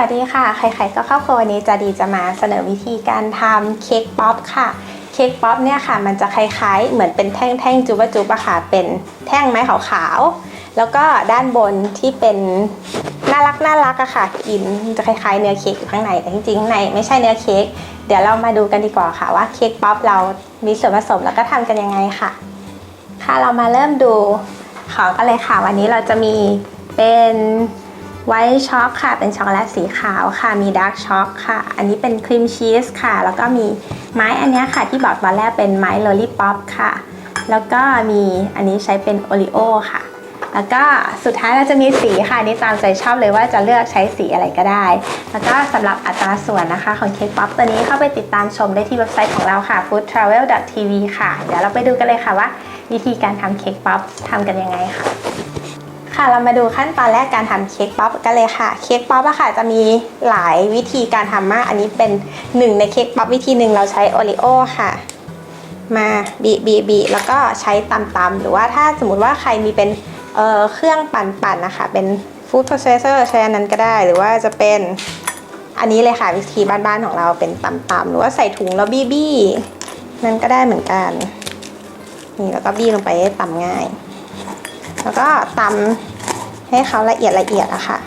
วัสดีค่ะ ใครๆก็เข้าครัววันนี้จะดีจะมาเสนอวิธีการทำเค้กป๊อปค่ะ เค้กป๊อปเนี่ยค่ะ มันจะคล้ายๆ เหมือนเป็นแท่งๆจุบะจุบอะค่ะ เป็นแท่งไม้ขาวๆ แล้วก็ด้านบนที่เป็นน่ารักน่ารักอะค่ะ กินจะคล้ายๆ เนื้อเค้กอยู่ข้างใน แต่จริงๆในไม่ใช่เนื้อเค้ก เดี๋ยวเรามาดูกันดีกว่าค่ะว่าเค้กป๊อปเรามีส่วนผสมแล้วก็ทำกันยังไงค่ะ ค่ะเรามาเริ่มดูของกันเลยค่ะ วันนี้เราจะมีเป็น ไวท์ช็อกค่ะ เป็นช็อกโกแลตสีขาวค่ะ มีดาร์กช็อกค่ะ อันนี้เป็นครีมชีสค่ะ แล้วก็มีไม้อันนี้ค่ะ ที่บอกตอนแรกเป็นไม้โลลี่ป๊อปค่ะ แล้วก็มีอันนี้ใช้เป็นโอริโอค่ะ แล้วก็สุดท้ายเราจะมีสีค่ะนนี่ตามใจชอบเลยว่าจะเลือกใช้สีอะไรก็ได้ แล้วก็สำหรับอัตราส่วนนะคะของเค้กป๊อปตัวนี้เข้าไปติดตามชมได้ที่เว็บไซต์ของเราค่ะ foodtravel.tv ค่ะ เดี๋ยวเราไปดูกันเลยค่ะว่า วิธีการทำเค้กป๊อปทำกันยังไงค่ะ ค่ะเรามาดูขั้นตอนแรกการทำเค้กป๊อปกันเลยค่ะ เค้กป๊อปอะค่ะจะมีหลายวิธีการทำมาก อันนี้เป็นหนึ่งในเค้กป๊อปวิธีหนึ่งเราใช้โอริโอค่ะ มาบีบีบีแล้วก็ใช้ตำๆหรือว่าถ้าสมมติว่าใครมีเป็นเเครื่องปั่นๆนนะคะ เป็นฟู้ดโปรเซสเซอร์ใช้อันนั้นก็ได้ หรือว่าจะเป็นอันนี้เลยค่ะวิธีบ้านๆของเราเป็นตำๆหรือว่าใส่ถุงแล้วบี้บี้นั่นก็ได้เหมือนกันนี่แล้วก็บี้ลงไปให้ตำง่าย แล้วก็ตำให้เขาละเอียดละเอียดอะค่ะ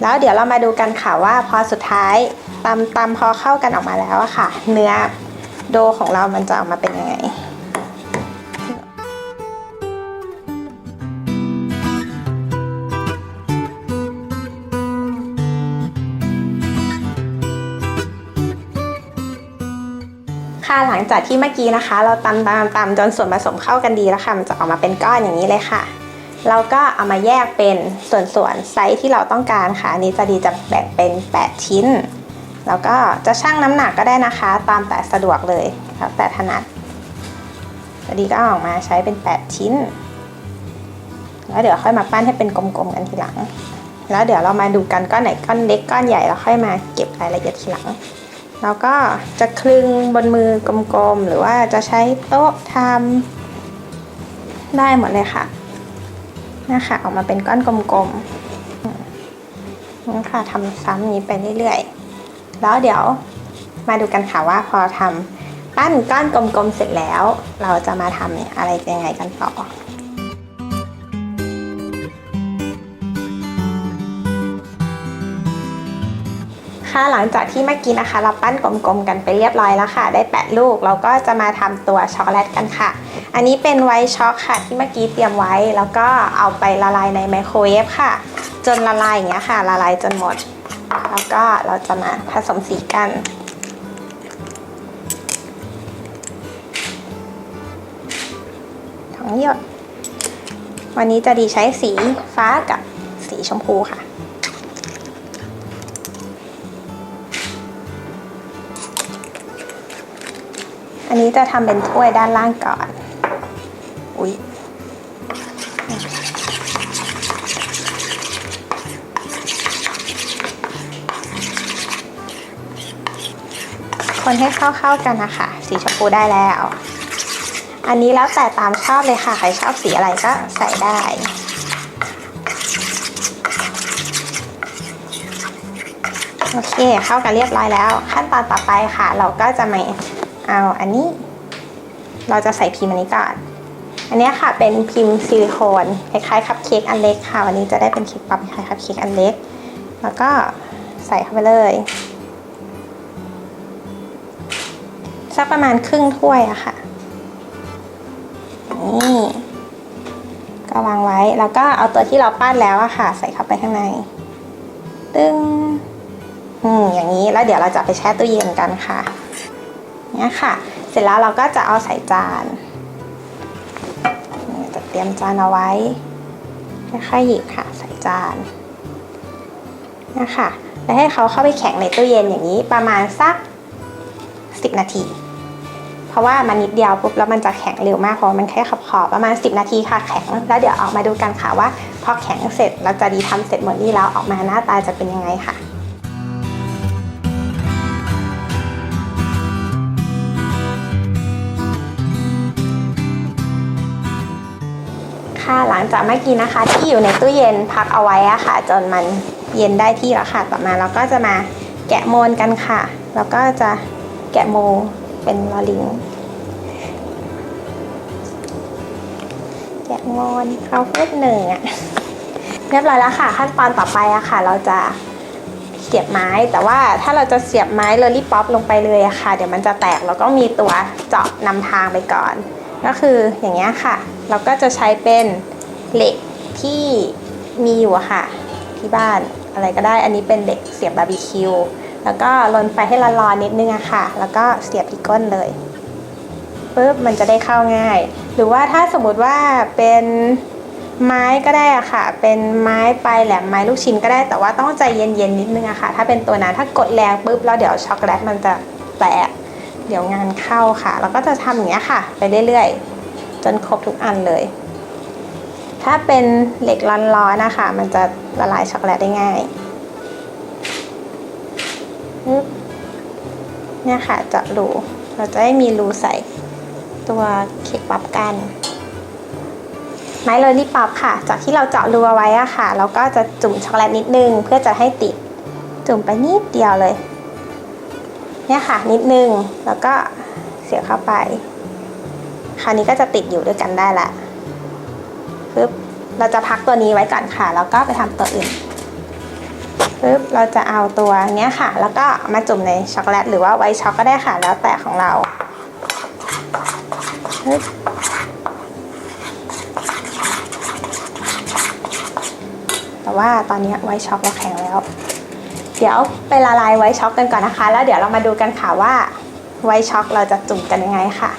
แล้วเดี๋ยวเรามาดูกันค่ะว่าพอสุดท้ายตำตำพอเข้ากันออกมาแล้วอะค่ะ เนื้อโดของเรามันจะออกมาเป็นยังไง จากที่เมื่อกี้นะคะ เราตำตำตำจนส่วนผสมเข้ากันดีแล้วค่ะ มันจะออกมาเป็นก้อนอย่างนี้เลยค่ะ เราก็เอามาแยกเป็นส่วนๆไซส์ที่เราต้องการค่ะอันนี้จะดีจะแบ่งเป็น 8 ชิ้น แล้วก็จะชั่งน้ำหนักก็ได้นะคะ ตามแต่สะดวกเลยแล้วแต่ถนัดจะดีก็อออกมาใช้เป็น 8 ชิ้น แล้วเดี๋ยวค่อยมาปั้นให้เป็นกลมๆกันทีหลัง แล้วเดี๋ยวเรามาดูกันก้อนไหนก้อนเล็กก้อนใหญ่แล้วค่อยมาเก็บรายละเอียดทีหลัง แล้วก็จะคลึงบนมือกลมๆ หรือว่าจะใช้โต๊ะทำได้หมดเลยค่ะนะคะออกมาเป็นก้อนกลมๆนี่ค่ะทำซ้ำนี้ไปเรื่อยๆ แล้วเดี๋ยวมาดูกันค่ะว่าพอทำปั้นก้อนกลมๆเสร็จแล้ว เราจะมาทำอะไรยังไงกันต่อ คะ หลังจากที่เมื่อกี้นะคะ เราปั้นกลมๆกันไปเรียบร้อยแล้วค่ะ ได้ 8 ลูก เราก็จะมาทำตัวช็อกโกแลตกันค่ะ อันนี้เป็นไวท์ช็อกค่ะ ที่เมื่อกี้เตรียมไว้ แล้วก็เอาไปละลายในไมโครเวฟค่ะ จนละลายอย่างเงี้ยค่ะ ละลายจนหมด แล้วก็เราจะมาผสมสีกันทั้งหยดวันนี้จะดีใช้สีฟ้ากับสีชมพูค่ะ อันนี้จะทำเป็นถ้วยด้านล่างก่อน อุ๊ยคนให้เข้าๆกันนะคะ สีชมพูได้แล้ว อันนี้แล้วแต่ตามชอบเลยค่ะ ใครชอบสีอะไรก็ใส่ได้ โอเค เข้ากันเรียบร้อยแล้ว ขั้นตอนต่อไปค่ะ เราก็จะมา เอาอันนี้ เราจะใส่พิมพ์อันนี้ก่อนอันนี้ค่ะเป็นพิมพ์ซิลิโคนคล้ายๆคัพเค้กอันเล็กค่ะวันนี้จะได้เป็นเค้กป๊อปคล้ายๆคัพเค้กอันเล็ก แล้วก็ใส่เข้าไปเลยสักประมาณครึ่งถ้วยอะค่ะนี่ก็วางไว้แล้วก็เอาตัวที่เราปั้นแล้วอะค่ะ ใส่เข้าไปข้างใน ตึ้งอืมอย่างนี้แล้วเดี๋ยวเราจะไปแช่ตู้เย็นกันค่ะ เนี่ยค่ะ เสร็จแล้วเราก็จะเอาใส่จานจะเตรียมจานเอาไว้ค่อยๆหยิบค่ะใส่จานเนี่ยค่ะแล้วให้เขาเข้าไปแข็งในตู้เย็นอย่างนี้ประมาณสัก 10 นาที เพราะว่ามันนิดเดียวปุ๊บแล้วมันจะแข็งเร็วมากเพราะมันแค่ขอบขอบประมาณ 10 นาทีค่ะแข็ง แล้วเดี๋ยวออกมาดูกันค่ะว่า พอแข็งเสร็จเราจะดีทำเสร็จหมดนี่แล้วออกมาหน้าตาจะเป็นยังไงค่ะ ค่ะ หลังจากเมื่อกี้นะคะ ที่อยู่ในตู้เย็นพักเอาไว้อะค่ะ จนมันเย็นได้ที่แล้วค่ะ ต่อมาเราก็จะมาแกะโมนกันค่ะ แล้วก็จะแกะโมเป็นลอลิงแกะโมนเอาเพิ่มหนึ่งอะเรียบร้อยแล้วค่ะ ขั้นตอนต่อไปอะค่ะ เราจะเสียบไม้แต่ว่าถ้าเราจะเสียบไม้เลอรี่ป๊อปลงไปเลยอะค่ะ เดี๋ยวมันจะแตกแล้วก็มีตัวเจาะนำทางไปก่อน ก็คืออย่างเงี้ยค่ะ เราก็จะใช้เป็นเหล็กที่มีอยู่ค่ะ ที่บ้านอะไรก็ได้อันนี้เป็นเหล็กเสียบบาร์บีคิวแล้วก็ลนไฟให้ร้อนนิดนึงอะค่ะ แล้วก็เสียบที่ก้นเลยปุ๊บมันจะได้เข้าง่าย หรือว่าถ้าสมมติว่าเป็นไม้ก็ได้อะค่ะ เป็นไม้ปลายแหลมไม้ลูกชิ้นก็ได้แต่ว่าต้องใจเย็นๆนิดนึงอะค่ะ ถ้าเป็นตัวนั้นถ้ากดแรงปุ๊บแล้วเดี๋ยวช็อกโกแลตมันจะแตก เดี๋ยวงานเข้าค่ะแล้วก็จะทำอย่างเงี้ยค่ะ ไปเรื่อยๆ จนครบทุกอันเลย ถ้าเป็นเหล็กร้อนๆนะคะ มันจะละลายช็อกโกแลตได้ง่ายเนี่ยค่ะเจาะรูเราจะได้มีรูใส่ตัวเค้กป๊อปกันไม้เลอรี่ป๊อปค่ะ จากที่เราเจาะรูเอาไว้อะค่ะ เราก็จะจุ่มช็อกโกแลตนิดนึง เพื่อจะให้ติด จุ่มไปนิดเดียวเลย เนี่ยค่ะนิดนึงแล้วก็เสียบเข้าไป คราวนี้ก็จะติดอยู่ด้วยกันได้ละปึ๊บเราจะพักตัวนี้ไว้ก่อนค่ะ แล้วก็ไปทำตัวอื่นปึ๊บเราจะเอาตัวเนี้ยค่ะ แล้วก็มาจุ่มในช็อกโกแลตหรือว่าไวท์ช็อกก็ได้ค่ะ แล้วแต่ของเราปึ๊บแต่ว่าตอนนี้ไวท์ช็อกเราแข็งแล้ว เดี๋ยวไปละลายไวช็อกกันก่อนนะคะ แล้วเดี๋ยวเรามาดูกันค่ะว่าไวช็อกเราจะจุ่มกันยังไงค่ะ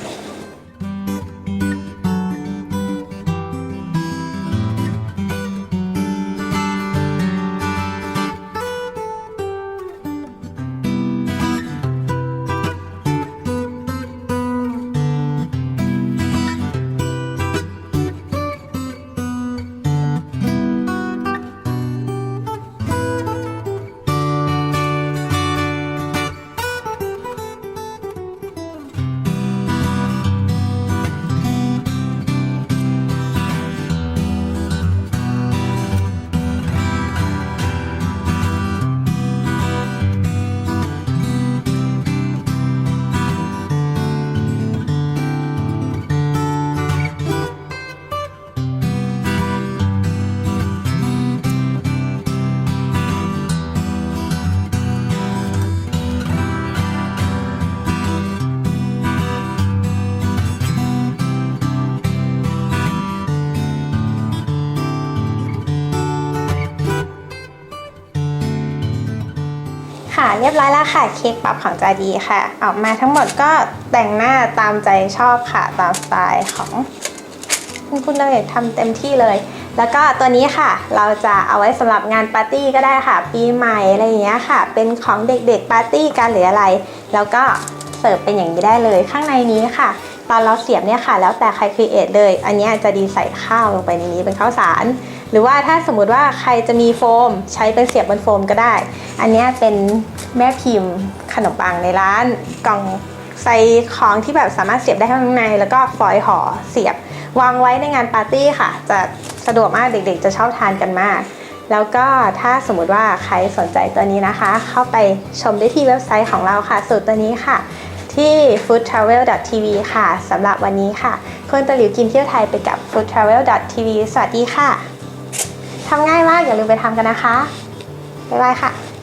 เรียบร้อยแล้วค่ะเค้กป๊อปของจาดีค่ะ ออกมาทั้งหมดก็แต่งหน้าตามใจชอบค่ะตามสไตล์ของคุณคุณเลยทำเต็มที่เลย แล้วก็ตัวนี้ค่ะ เราจะเอาไว้สำหรับงานปาร์ตี้ก็ได้ค่ะ ปีใหม่อะไรอย่างเงี้ยค่ะ เป็นของเด็กๆปาร์ตี้กันหรืออะไร แล้วก็เสิร์ฟเป็นอย่างนี้ได้เลยข้างในนี้ค่ะ ตอนเราเสียบเนี่ยค่ะ แล้วแต่ใครครีเอทเลย อันนี้จะดีใส่ข้าวลงไปในนี้เป็นข้าวสาร หรือว่าถ้าสมมุติว่าใครจะมีโฟม ใช้เป็นเสียบบนโฟมก็ได้ อันนี้เป็นแม่พิมพ์ขนมปังในร้านกล่องใส่ของที่แบบสามารถเสียบได้ข้างใน แล้วก็ฟอยล์ห่อเสียบ วางไว้ในงานปาร์ตี้ค่ะ จะสะดวกมากเด็กๆ จะชอบทานกันมากแล้วก็ถ้าสมมุติว่าใครสนใจตัวนี้นะคะ เข้าไปชมได้ที่เว็บไซต์ของเราค่ะ สูตรตัวนี้ค่ะ ที่ foodtravel.tv ค่ะสำหรับวันนี้ค่ะ คนตะหลิวกินเที่ยวไทยไปกับ foodtravel.tv สวัสดีค่ะทำง่ายมากอย่าลืมไปทำกันนะคะ บ๊ายบายค่ะ